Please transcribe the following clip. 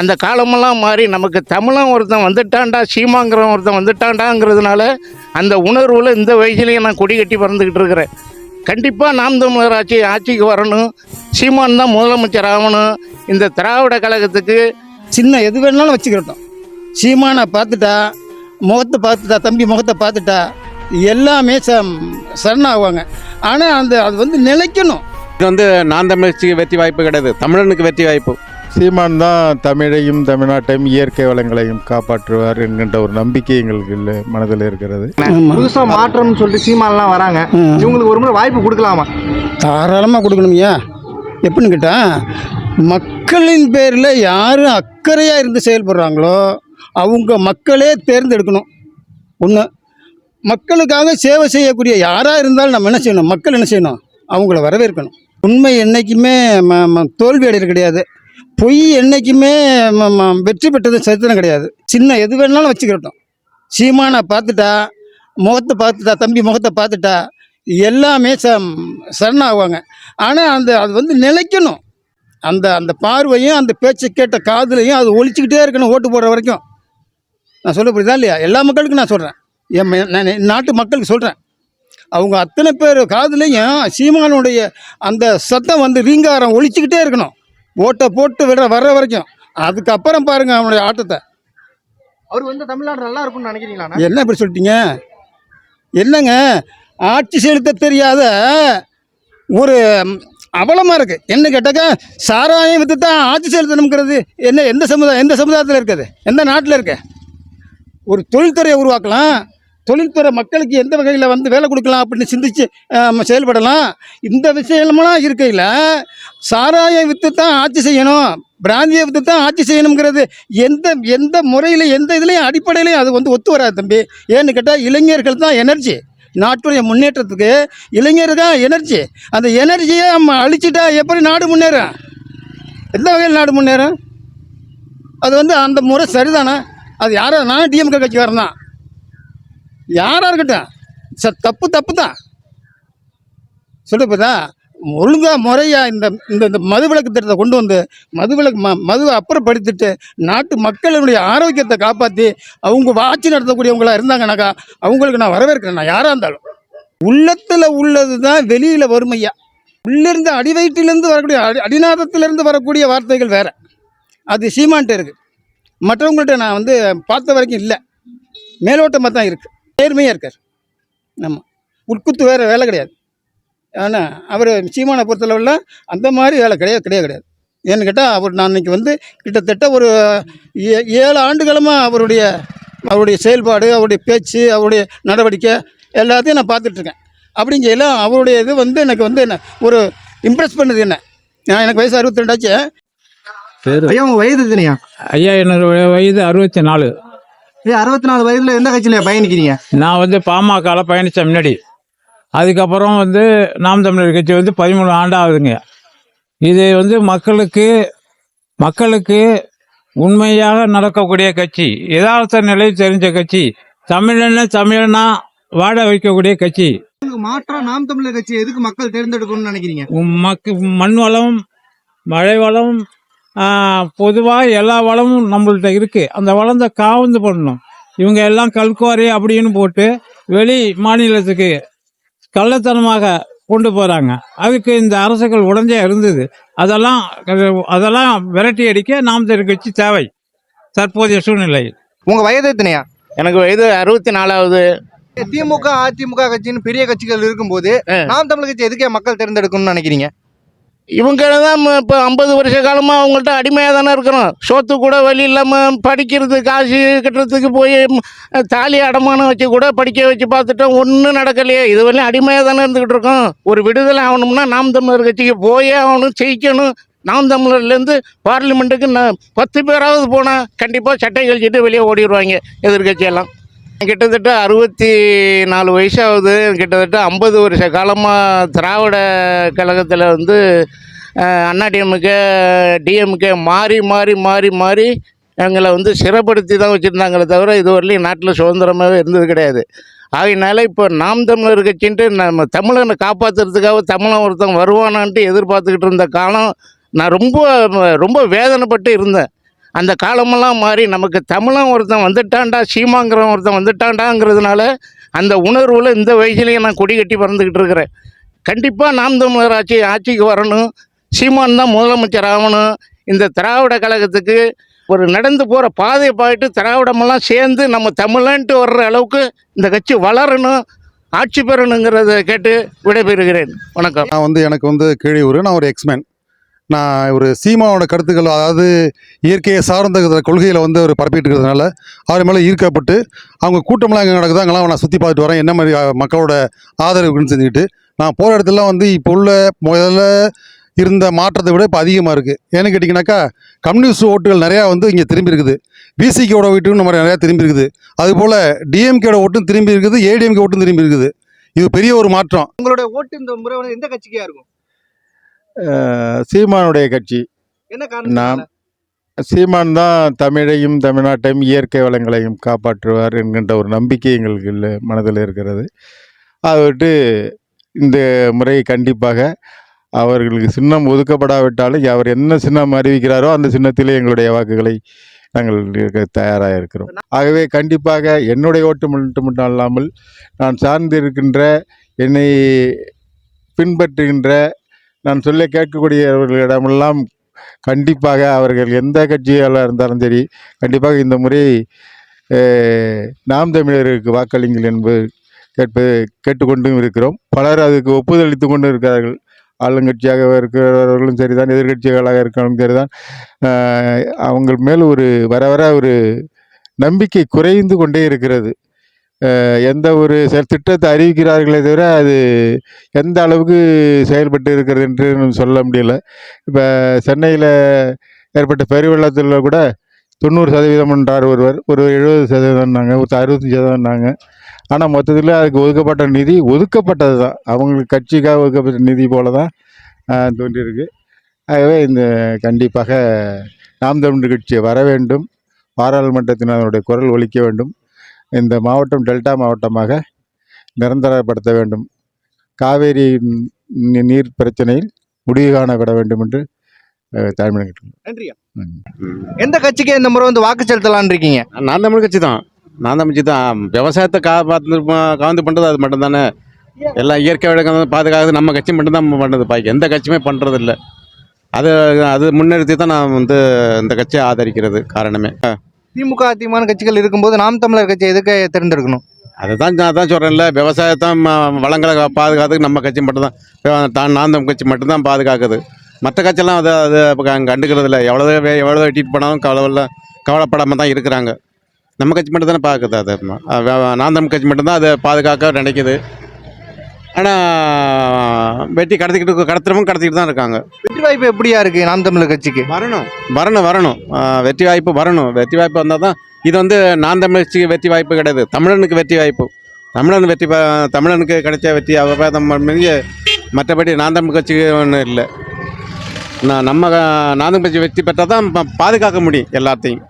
அந்த காலமெல்லாம் மாறி நமக்கு தமிழன் ஒருத்தன் வந்துட்டான்டா சீமாங்கிறவன் ஒருத்தன் வந்துட்டான்டாங்கிறதுனால அந்த உணர்வில் இந்த வயசுலேயும் நான் கொடி கட்டி பறந்துக்கிட்டு இருக்கிறேன். கண்டிப்பாக நாம் தமிழர் ஆட்சி ஆட்சிக்கு வரணும். சீமான் தான் முதலமைச்சர் ஆகணும். இந்த திராவிட கழகத்துக்கு சின்ன எது வேணாலும் வச்சுக்கிட்டோம் சீமானை பார்த்துட்டா முகத்தை பார்த்துட்டா தம்பி முகத்தை பார்த்துட்டா எல்லாமே ச சரணாகுவாங்க. ஆனால் அந்த அது வந்து நிலைக்கணும். இது வந்து நான் தமிழ்ச்சிக்கு வெற்றி வாய்ப்பு கிடையாது. தமிழனுக்கு வெற்றி வாய்ப்பு. சீமான் தான் தமிழையும் தமிழ்நாட்டையும் இயற்கை வளங்களையும் காப்பாற்றுவார் என்கின்ற ஒரு நம்பிக்கை எங்களுக்கு இல்லை மனதில் இருக்கிறது. புதுசா மாற்றம்னு சொல்லிட்டு சீமான்லாம் வராங்க. இவங்களுக்கு ஒரு முறை வாய்ப்பு கொடுக்கலாமா? தாராளமாக கொடுக்கணுமையா எப்படின்னு கேட்டால் மக்களின் பேரில் யார் அக்கறையாக இருந்து செயல்படுறாங்களோ அவங்க மக்களே தேர்ந்தெடுக்கணும். ஒன்று மக்களுக்காக சேவை செய்யக்கூடிய யாராக இருந்தாலும் நம்ம என்ன செய்யணும்? மக்கள் என்ன செய்யணும்? அவங்கள வரவேற்கணும். உண்மை என்றைக்குமே ம ம- தோல்வி அடைகிறது கிடையாது. பொய் என்றைக்குமே வெற்றி பெற்றது சரித்திரம் கிடையாது. சின்ன எது வேணாலும் வச்சுக்கிட்டோம் சீமானை பார்த்துட்டா முகத்தை பார்த்துட்டா தம்பி முகத்தை பார்த்துட்டா எல்லாமே ச சரணாகுவாங்க. ஆனால் அந்த அது வந்து நிலைக்கணும். அந்த அந்த பார்வையும் அந்த பேச்சை கேட்ட காதுலையும் அது ஒழிச்சிக்கிட்டே இருக்கணும் ஓட்டு போடுற வரைக்கும். நான் சொல்ல புரியுதா இல்லையா? எல்லா மக்களுக்கும் நான் சொல்கிறேன் என் நான் நாட்டு மக்களுக்கு சொல்கிறேன் அவங்க அத்தனை பேர் காதுலையும் சீமானுடைய அந்த சத்தம் வந்து ரீங்காரம் ஒழிச்சிக்கிட்டே இருக்கணும். ஓட்டை போட்டு விடுற வர்ற வரைக்கும். அதுக்கப்புறம் பாருங்கள் அவனுடைய ஆட்டத்தை. அவர் வந்து தமிழ்நாடு நல்லா இருக்கும்னு நினைக்கிறீங்களா என்ன இப்படி சொல்லிட்டீங்க? என்னங்க? ஆட்சி செலுத்த தெரியாத ஒரு அவலமாக இருக்குது என்ன கேட்டாக்கா சாராயம் வித்து தான் ஆட்சி செலுத்தணுங்கிறது என்ன எந்த சமுதாயம் எந்த சமுதாயத்தில் இருக்குது? எந்த நாட்டில் இருக்க? ஒரு தொழில்துறையை உருவாக்கலாம். தொழில்துறை மக்களுக்கு எந்த வகையில் வந்து வேலை கொடுக்கலாம் அப்படின்னு சிந்திச்சு செயல்படலாம்? இந்த விஷயமெல்லாம் இருக்கையில் சாராயம் வித்து தான் ஆட்சி செய்யணும். பிராந்திய வித்து தான் ஆட்சி செய்யணுங்கிறது எந்த எந்த முறையில் எந்த இதுலேயும் அடிப்படையிலையும் அது வந்து ஒத்து வராது தம்பி. ஏன்னு கேட்டால் இளைஞர்கள் தான் எனர்ஜி. நாட்டுடைய முன்னேற்றத்துக்கு இளைஞர் தான் எனர்ஜி. அந்த எனர்ஜியை நம்ம அழிச்சிட்டா எப்படி நாடு முன்னேறும்? எந்த வகையில் நாடு முன்னேறும்? அது வந்து அந்த முறை சரிதானே? அது யாரும் நான் டிஎம்கே கட்சிக்காரன் தான். யாராக இருக்கட்டும். ச தப்பு தப்பு தான் சொல்லுப்பதா ஒழுங்கா முறையா இந்த இந்த இந்த மதுவிலக்கு திட்டத்தை கொண்டு வந்து மதுவிலக்கு ம மதுவை அப்புறப்படுத்திட்டு நாட்டு மக்களுடைய ஆரோக்கியத்தை காப்பாற்றி அவங்க ஆட்சி நடத்தக்கூடியவங்களா இருந்தாங்கனாக்கா அவங்களுக்கு நான் வரவேற்கிறேன். நான் யாராக இருந்தாலும். உள்ளத்தில் உள்ளது தான் வெளியில் வறுமையா. உள்ளிருந்து அடிவயிற்றிலிருந்து வரக்கூடிய அடி அடிநாதத்திலிருந்து வரக்கூடிய வார்த்தைகள் வேற. அது சீமான்ட்டு இருக்குது மற்றவங்கள்ட்ட நான் வந்து பார்த்த வரைக்கும் இல்லை. மேலோட்டமாக தான் இருக்குது நேர்மையாக இருக்கார். ஆமாம் உட்குத்து வேறு வேலை கிடையாது. ஆனால் அவர் சீமானை பொறுத்தளவில் அந்த மாதிரி வேலை கிடையாது கிடையாது கிடையாது. ஏன்னு கேட்டால் அவர் நான் இன்னைக்கு வந்து கிட்டத்தட்ட ஒரு ஏ- ஏழு ஆண்டுகளமாக அவருடைய அவருடைய செயல்பாடு அவருடைய பேச்சு அவருடைய நடவடிக்கை எல்லாத்தையும் நான் பார்த்துட்ருக்கேன் அப்படிங்கையில் அவருடைய இது வந்து எனக்கு வந்து என்ன ஒரு இம்ப்ரெஸ் பண்ணுது என்ன? நான் எனக்கு வயசு அறுபத்தி ரெண்டாச்சு. ஐயா வயது ஐயா என்னோட வயது அறுபத்தி நாலு. அறுபத்தி நாலு வயதுல எந்த கட்சியில பயணிக்கிறீங்க? நான் வந்து பாமகவில் பயணித்தேன் முன்னாடி. அதுக்கப்புறம் வந்து நாம் தமிழர் கட்சி வந்து பதிமூணு ஆண்டாகுதுங்க இது வந்து மக்களுக்கு மக்களுக்கு உண்மையாக நடக்கக்கூடிய கட்சி யதார்த்த நிலை தெரிஞ்ச கட்சி தமிழன்னு தமிழனா வாழ வைக்கக்கூடிய கட்சி. மாற்றா நாம் தமிழர் கட்சி எதுக்கு மக்கள் தேர்ந்தெடுக்கணும்னு நினைக்கிறீங்க? மக்கு மண் வளம் மழை வளம் பொதுவாக எல்லா வளமும் நம்மள்ட்ட இருக்கு. அந்த வளத்தை காவந்து பண்ணணும். இவங்க எல்லாம் கல்குவாரி அப்படின்னு போட்டு வெளி மாநிலத்துக்கு கள்ளத்தனமாக கொண்டு போறாங்க. அதுக்கு இந்த அரசுகள் உடஞ்சே இருந்தது. அதெல்லாம் அதெல்லாம் விரட்டி அடிக்க நாம் கட்சி தேவை. தற்போதைய சூழ்நிலையில். உங்க வயது எத்தனையா? எனக்கு வயது அறுபத்தி நாலாவது திமுக அதிமுக கட்சின்னு பெரிய கட்சிகள் இருக்கும்போது. நாம் தமிழர் கட்சி எதுக்கே மக்கள் தேர்ந்தெடுக்கணும்னு நினைக்கிறீங்க? இவங்க தான் இப்போ ஐம்பது வருஷ காலமாக அவங்கள்ட்ட அடிமையாக தானே இருக்கிறோம். சோத்து கூட வழி இல்லாமல் படிக்கிறது காசு கட்டுறதுக்கு போய் தாலி அடமானம் வச்சு கூட படிக்க வச்சு பார்த்துட்டோம். ஒன்றும் நடக்கலையே. இது வரையும் அடிமையாக தானே இருந்துக்கிட்டு இருக்கோம். ஒரு விடுதலை ஆகணும்னா நாம் தமிழர் கட்சிக்கு போயே ஆகணும் ஜெயிக்கணும். நாம் தமிழர்லேருந்து பார்லிமெண்ட்டுக்கு நான் பத்து பேராவது போனால் கண்டிப்பாக சட்டை கழிச்சிட்டு வெளியே ஓடிடுவாங்க எதிர்கட்சியெல்லாம். கிட்டத்தட்ட அறுபத்தி நாலு வயசாகுது. கிட்டத்தட்ட ஐம்பது வருஷ காலமாக திராவிட கழகத்தில் வந்து அண்ணா டிஎம்கே டிஎம்கே மாறி மாறி மாறி மாறி எங்களை வந்து சிறப்படுத்தி தான் வச்சுருந்தாங்களே தவிர இதுவரையிலும் நாட்டில் சுதந்திரமாகவே இருந்தது கிடையாது. ஆகையினால இப்போ நாம் தமிழர் கட்சின்ட்டு நம்ம தமிழனை காப்பாற்றுறதுக்காக தமிழன் ஒருத்தன் வருவானான்ட்டு எதிர்பார்த்துக்கிட்டு இருந்த காலம் நான் ரொம்ப ரொம்ப வேதனைப்பட்டு இருந்தேன். அந்த காலமெல்லாம் மாறி நமக்கு தமிழன் ஒருத்தன் வந்துட்டான்டா சீமாங்கிறவன் ஒருத்தன் வந்துட்டான்டாங்கிறதுனால அந்த உணர்வில் இந்த வயசுலேயே நான் கொடி கட்டி பறந்துக்கிட்டு இருக்கிறேன். கண்டிப்பாக நாம் தமிழர் ஆட்சி ஆட்சிக்கு வரணும். சீமான் தான் முதலமைச்சர் ஆகணும். இந்த திராவிட கழகத்துக்கு ஒரு நடந்து போகிற பாதையை பார்த்துட்டு திராவிடமெல்லாம் சேர்ந்து நம்ம தமிழன்ட்டு வர்ற அளவுக்கு இந்த கட்சி வளரணும் ஆட்சி பெறணுங்கிறத கேட்டு விடைபெறுகிறேன். வணக்கம். நான் வந்து எனக்கு வந்து கீழியூர் நான் ஒரு எக்ஸ்மேன் நான் ஒரு சீமாவோட கருத்துக்கள் அதாவது இயற்கையை சார்ந்த கொள்கையில் வந்து அவர் பரப்பிட்டு இருக்கிறதுனால அவர் மேலே ஈர்க்கப்பட்டு அவங்க கூட்டம்லாம் எங்கே நடக்குதோ அங்கெல்லாம் நான் சுற்றி பார்த்துட்டு வரேன் என்ன மாதிரி மக்களோட ஆதரவு இருக்குன்னு செஞ்சுக்கிட்டு நான் போகிற இடத்துலலாம் வந்து இப்போ உள்ள முதல்ல இருந்த மாற்றத்தை விட இப்போ அதிகமாக இருக்குது ஏன்னு கேட்டிங்கனாக்கா கம்யூனிஸ்ட் ஓட்டுகள் நிறையா வந்து இங்கே திரும்பி இருக்குது. பிசிகேவோட ஓட்டும் நம்ம நிறையா திரும்பி இருக்குது. அதுபோல் டிஎம்கேட ஓட்டும் திரும்பி இருக்குது ஏடிஎம்கே ஓட்டும் திரும்பி இருக்குது. இது பெரிய ஒரு மாற்றம். உங்களுடைய ஓட்டு இந்த முறை வந்து எந்த கட்சிக்கா இருக்கும்? சீமானுடைய கட்சி. என்ன நாம் சீமான் தான் தமிழையும் தமிழ்நாட்டையும் இயற்கை வளங்களையும் காப்பாற்றுவார் என்கின்ற ஒரு நம்பிக்கை எங்களுக்கு இல்லை மனதில் இருக்கிறது. அதை விட்டு இந்த முறை கண்டிப்பாக அவர்களுக்கு சின்னம் ஒதுக்கப்படாவிட்டாலும் அவர் என்ன சின்னம் அறிவிக்கிறாரோ அந்த சின்னத்திலே எங்களுடைய வாக்குகளை நாங்கள் இருக்க தயாராக இருக்கிறோம். ஆகவே கண்டிப்பாக என்னுடைய ஓட்டு மட்டும் அல்லாமல் நான் சார்ந்திருக்கின்ற என்னை பின்பற்றுகின்ற நான் சொல்ல கேட்கக்கூடியவர்களிடமெல்லாம் கண்டிப்பாக அவர்கள் எந்த கட்சியாக இருந்தாலும் சரி கண்டிப்பாக இந்த முறை நாம் தமிழருக்கு வாக்களிங்கள் என்பது கேட்பது கேட்டுக்கொண்டும் இருக்கிறோம். பலர் அதுக்கு ஒப்புதளித்து கொண்டு இருக்கிறார்கள். ஆளுங்கட்சியாக இருக்கிறவர்களும் சரிதான் எதிர்கட்சிகளாக இருக்கிறவங்களும் சரிதான். அவங்க மேல் ஒரு வர வர ஒரு நம்பிக்கை குறைந்து கொண்டே இருக்கிறது. எந்த ஒரு செயல் திட்டத்தை அறிவிக்கிறார்களே தவிர அது எந்த அளவுக்கு செயல்பட்டு இருக்கிறது என்று சொல்ல முடியல. இப்போ சென்னையில் ஏற்பட்ட பெருவெள்ளத்தில் கூட தொண்ணூறு சதவீதம் என்றார் ஒருவர். ஒரு எழுபது சதவீதம்னாங்க ஒரு அறுபத்தஞ்சு சதவீதம்னாங்க ஆனால் மொத்தத்தில் அதுக்கு ஒதுக்கப்பட்ட நிதி ஒதுக்கப்பட்டது தான். அவங்களுக்கு கட்சிக்காக ஒதுக்கப்பட்ட நிதி போல தான் தோன்றியிருக்கு. ஆகவே இந்த கண்டிப்பாக நாம் தமிழ் கட்சி வர வேண்டும். பாராளுமன்றத்தில் அதனுடைய குரல் ஒழிக்க வேண்டும். இந்த மாவட்டம் டெல்டா மாவட்டமாக நிரந்தரப்படுத்த வேண்டும். காவேரி நீர் பிரச்சனையில் முடிவு காணப்பட வேண்டும் என்று அஹ், தாழ்மையாக கேட்டுக்கொள்கிறேன். நன்றியா? எந்த கட்சிக்கு இந்த முறை வந்து வாக்கு செலுத்தலாம்னு இருக்கீங்க நான் தமிழ் கட்சி தான். நான் தமிழ் கட்சி தான். விவசாயத்தை காப்பாற்று காந்து பண்ணுறது அது மட்டும்தானே. எல்லாம் இயற்கை வழக்கம் பாதுகாக்கிறது நம்ம கட்சி மட்டும்தான் பண்ணுது. பாக்கி எந்த கட்சியுமே பண்ணுறது இல்லை அது அது முன்னிறுத்தி தான் நான் வந்து இந்த கட்சியை ஆதரிக்கிறது. காரணமே. திமுக அதிகமான கட்சிகள் இருக்கும்போது நாம் தமிழர் கட்சி எதுக்கு தேர்ந்தெடுக்கணும் அதுதான் நான் தான் சொல்கிறேன்ல விவசாயத்தை ம- வளங்களை பாதுகாத்துக்கு நம்ம கட்சி மட்டும்தான் தான் நாந்தம் கட்சி மட்டும்தான் பாதுகாக்குது. மற்ற கட்சியெல்லாம் அதை அது இப்போ கண்டுக்கிறது இல்லை எவ்வளோ எவ்வளோ வெட்டிட்டு போனாலும் கவலை கவலைப்படாமல் தான் இருக்கிறாங்க. நம்ம கட்சி மட்டும் தானே பார்க்குது அது அஹ் நாந்தம் கட்சி மட்டும்தான் அதை பாதுகாக்க நினைக்குது. ஆனால் வெட்டி கடத்திக்கிட்டு கடத்துறவங்க கடத்திக்கிட்டு தான் இருக்காங்க. வெற்றி வாய்ப்பு எப்படியா இருக்கு நாம் தமிழர் கட்சிக்கு? வரணும். வரணும் வரணும். வெற்றி வாய்ப்பு வரணும். வெற்றி வாய்ப்பு வந்தால் தான் இது வந்து நான் தமிழ்ச்சிக்கு வெற்றி வாய்ப்பு கிடையாது. தமிழனுக்கு வெற்றி வாய்ப்பு. தமிழன் வெற்றி தமிழனுக்கு கிடைச்ச வெற்றி அவபாதம் பண்ணி மற்றபடி நான் தமிழ் கட்சிக்கு ஒன்றும் இல்லை. நான் நம்ம நான் தமிழ் கட்சி வெற்றி பெற்றால் தான் பாதுகாக்க முடியும் எல்லாத்தையும்.